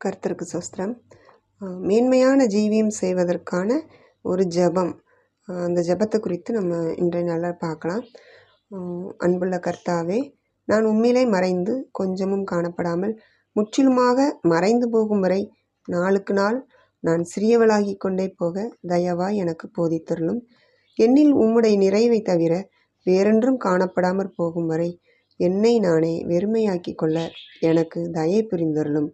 கர்த்தருக்கு சஸ்திரம். மேன்மையான ஜீவியம் செய்வதற்கான ஒரு ஜெபம். அந்த ஜெபத்தை குறித்து நம்ம இன்றைய நல்லா பார்க்கலாம். அன்புள்ள கர்த்தாவே நான் உண்மையிலே மறைந்து கொஞ்சமும் காணப்படாமல் முற்றிலுமாக மறைந்து போகும் வரை நாளுக்கு நாள் நான் சிறியவளாகி கொண்டே போக தயவாய் எனக்கு போதித்தருளும். என்னில் உம்முடைய நிறைவை தவிர வேறென்றும் காணப்படாமற் போகும் வரை என்னை நானே வெறுமையாக்கி கொள்ள எனக்கு தயை புரிந்தருளும்.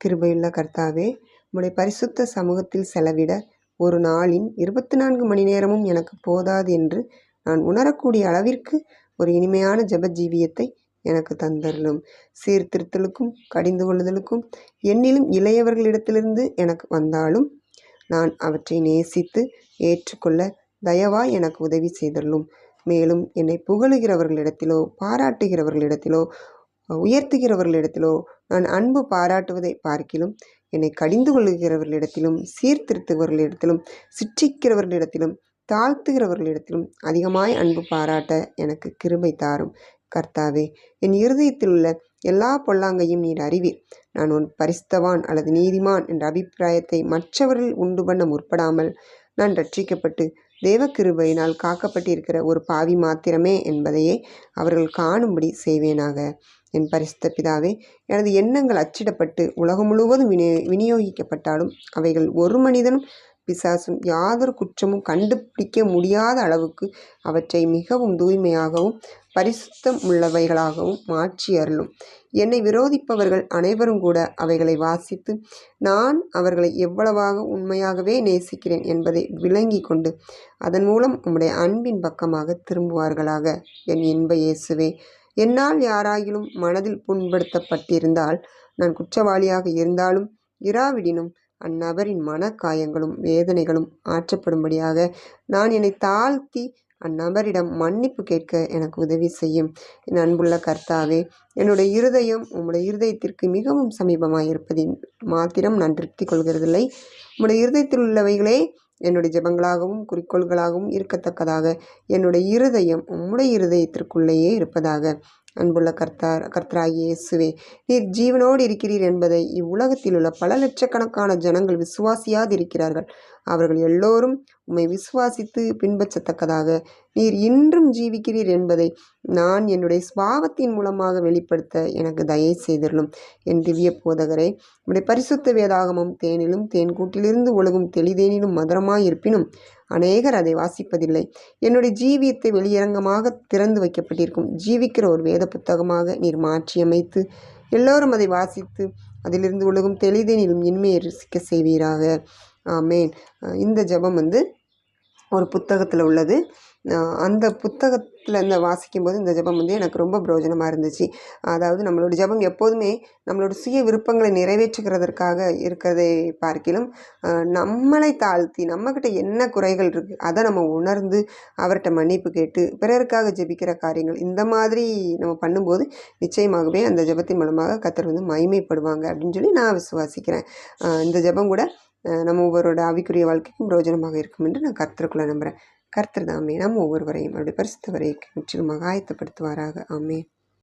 கிருபையுள்ள கர்த்தாவே உம்முடைய பரிசுத்த சமூகத்தில் செலவிட ஒரு நாளின் இருபத்தி நான்கு மணி நேரமும் எனக்கு போதாது என்று நான் உணரக்கூடிய அளவிற்கு ஒரு இனிமையான ஜப ஜீவியத்தை எனக்கு தந்தரலும் சீர்திருத்தலுக்கும் கடிந்து கொள்ளுதலுக்கும் என்னிலும் இளையவர்களிடத்திலிருந்து எனக்கு வந்தாலும் நான் அவற்றை நேசித்து ஏற்றுக்கொள்ள தயவாய் எனக்கு உதவி செய்தள்ளும் மேலும் என்னை புகழுகிறவர்களிடத்திலோ பாராட்டுகிறவர்களிடத்திலோ உயர்த்துகிறவர்களிடத்திலோ நான் அன்பு பாராட்டுவதை பார்க்கிலும் என்னை கடிந்து கொள்ளுகிறவர்களிடத்திலும் சீர்திருத்துவர்களிடத்திலும் சிற்றிக்கிறவர்களிடத்திலும் தாழ்த்துகிறவர்களிடத்திலும் அதிகமாய் அன்பு பாராட்ட எனக்கு கிருபை தாரும். கர்த்தாவே என் இருதயத்தில் உள்ள எல்லா பொல்லாங்கையும் நீர் அறிவீர். நான் உன் பரிஸ்தவான் அல்லது நீதிமான் என்ற அபிப்பிராயத்தை மற்றவர்கள் உண்டு பண்ண முற்படாமல் நான் ரட்சிக்கப்பட்டு தேவக்கிருபையினால் காக்கப்பட்டிருக்கிற ஒரு பாவி மாத்திரமே என்பதையே அவர்கள் காணும்படி செய்வேனாக. என் பரிசுத்த பிதாவே எனது எண்ணங்கள் அச்சிடப்பட்டு உலகம் முழுவதும் விநியோ விநியோகிக்கப்பட்டாலும் அவைகள் ஒரு மனிதனும் பிசாசும் யாதொரு குற்றமும் கண்டுபிடிக்க முடியாத அளவுக்கு அவற்றை மிகவும் தூய்மையாகவும் பரிசுத்தம் உள்ளவைகளாகவும் மாற்றி அருளும். என்னை விரோதிப்பவர்கள் அனைவரும் கூட அவைகளை வாசித்து நான் அவர்களை எவ்வளவாக உண்மையாகவே நேசிக்கிறேன் என்பதை விளங்கி கொண்டு அதன் மூலம் உம்முடைய அன்பின் பக்கமாக திரும்புவார்களாக என் இன்ப இயேசுவே. என்னால் யாராகிலும் மனதில் புண்படுத்தப்பட்டிருந்தால் நான் குற்றவாளியாக இருந்தாலும் இராவிடினும் அந்நபரின் மனக்காயங்களும் வேதனைகளும் ஆற்றப்படும்படியாக நான் என்னை தாழ்த்தி அந்நபரிடம் மன்னிப்பு கேட்க எனக்கு உதவி செய்யும். என் அன்புள்ள கர்த்தாவே என்னுடைய இருதயம் உம்முடைய இருதயத்திற்கு மிகவும் சமீபமாக இருப்பதின் மாத்திரம் நான் திருப்தி கொள்கிறதில்லை. உம்முடைய இருதயத்தில் உள்ளவைகளே என்னுடைய ஜெபங்களாகவும் குறிக்கோள்களாகவும் இருக்கத்தக்கதாக. என்னுடைய இருதயம் உம்முடைய இருதயத்திற்குள்ளேயே இருப்பதாக. அன்புள்ள கர்த்தார் கர்த்தராகிய இயேசுவே நீர் ஜீவனோடு இருக்கிறீர் என்பதை இவ்வுலகத்தில் உள்ள பல லட்சக்கணக்கான ஜனங்கள் விசுவாசியாது இருக்கிறார்கள் அவர்கள் எல்லோரும் உம்மை விசுவாசித்து பின்பற்றத்தக்கதாக நீர் இன்றும் ஜீவிக்கிறீர் என்பதை நான் என்னுடைய ஸ்வாவத்தின் மூலமாக வெளிப்படுத்த எனக்கு தயை செய்திருளும். என் திவ்ய போதகரை உடைய பரிசுத்த வேதாகமும் தேனிலும் தேன்கூட்டிலிருந்து ஒழுகும் தெளிதேனிலும் மதுரமாய் இருப்பினும் அநேகர் அதை வாசிப்பதில்லை. என்னுடைய ஜீவியத்தை வெளியரங்கமாக திறந்து வைக்கப்பட்டிருக்கும். ஜீவிக்கிற ஒரு வேத புத்தகமாக நீர் மாற்றியமைத்து எல்லோரும் அதை வாசித்து அதிலிருந்து ஒழுகும் தெளிதேனிலும் இன்மையை ரசிக்க செய்வீராக. ஆமேன். இந்த ஜபம் வந்து ஒரு புத்தகத்தில் உள்ளது. அந்த புத்தகத்தில் இந்த வாசிக்கும்போது இந்த ஜபம் வந்து எனக்கு ரொம்ப பிரயோஜனமாக இருந்துச்சு. அதாவது நம்மளோட ஜபம் எப்போதுமே நம்மளோட சுய விருப்பங்களை நிறைவேற்றுகிறதற்காக இருக்கிறதை பார்க்கிலும் நம்மளை தாழ்த்தி நம்மக்கிட்ட என்ன குறைகள் இருக்குது அதை நம்ம உணர்ந்து அவர்கிட்ட மன்னிப்பு கேட்டு பிறருக்காக ஜெபிக்கிற காரியங்கள் இந்த மாதிரி நம்ம பண்ணும்போது நிச்சயமாகவே அந்த ஜபத்தின் மூலமாக கத்தர் வந்து மகிமைப்படுவாங்க அப்படின்னு சொல்லி நான் விசுவாசிக்கிறேன். இந்த ஜபம் கூட நம்ம ஒவ்வொருவரோட ஆவிக்குரிய வாழ்க்கைக்கும் பிரயோஜனமாக இருக்கும் என்று நான் கர்த்தருக்குள்ளே நம்புகிறேன் கர்த்தர் தாமே நம்ம ஒவ்வொருவரையும் அவருடைய பரிசுத்தவரை முற்றிலுமாக ஆயத்தப்படுத்துவாராக. ஆமே